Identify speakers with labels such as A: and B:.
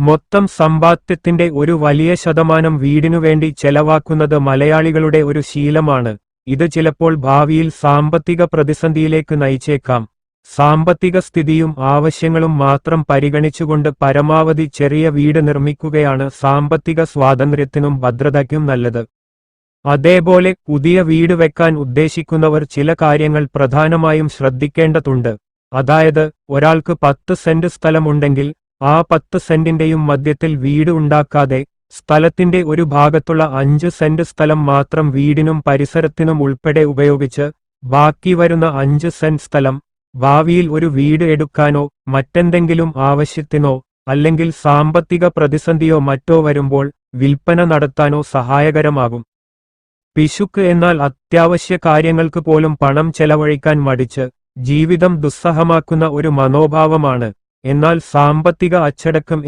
A: മൊത്തം സമ്പാദ്യത്തിന്റെ ഒരു വലിയ ശതമാനം വീടിനുവേണ്ടി ചെലവാക്കുന്നത് മലയാളികളുടെ ഒരു ശീലമാണ്. ഇത് ചിലപ്പോൾ ഭാവിയിൽ സാമ്പത്തിക പ്രതിസന്ധിയിലേക്ക് നയിച്ചേക്കാം. സാമ്പത്തിക സ്ഥിതിയും ആവശ്യങ്ങളും മാത്രം പരിഗണിച്ചുകൊണ്ട് പരമാവധി ചെറിയ വീട് നിർമ്മിക്കുകയാണ് സാമ്പത്തിക സ്വാതന്ത്ര്യത്തിനും ഭദ്രതയ്ക്കും നല്ലത്. അതേപോലെ പുതിയ വീട് വെക്കാൻ ഉദ്ദേശിക്കുന്നവർ ചില കാര്യങ്ങൾ പ്രധാനമായും ശ്രദ്ധിക്കേണ്ടതുണ്ട്. അതായത് ഒരാൾക്ക് പത്ത് സെന്റ് സ്ഥലമുണ്ടെങ്കിൽ ആ പത്ത് സെന്റിന്റെയും മധ്യത്തിൽ വീട് ഉണ്ടാക്കാതെ സ്ഥലത്തിന്റെ ഒരു ഭാഗത്തുള്ള അഞ്ച് സെന്റ് സ്ഥലം മാത്രം വീടിനും പരിസരത്തിനും ഉൾപ്പെടെ ഉപയോഗിച്ച് ബാക്കി വരുന്ന അഞ്ച് സെന്റ് സ്ഥലം ഭാവിയിൽ ഒരു വീട് എടുക്കാനോ മറ്റെന്തെങ്കിലും ആവശ്യത്തിനോ അല്ലെങ്കിൽ സാമ്പത്തിക പ്രതിസന്ധിയോ മറ്റോ വരുമ്പോൾ വിൽപ്പന നടത്താനോ സഹായകരമാകും. പിശുക്ക് എന്നാൽ അത്യാവശ്യ കാര്യങ്ങൾക്ക് പോലും പണം ചെലവഴിക്കാൻ മടിച്ച് ജീവിതം ദുസ്സഹമാക്കുന്ന ഒരു മനോഭാവമാണ് എന്നാൽ സാമ്പത്തിക അച്ചടക്കം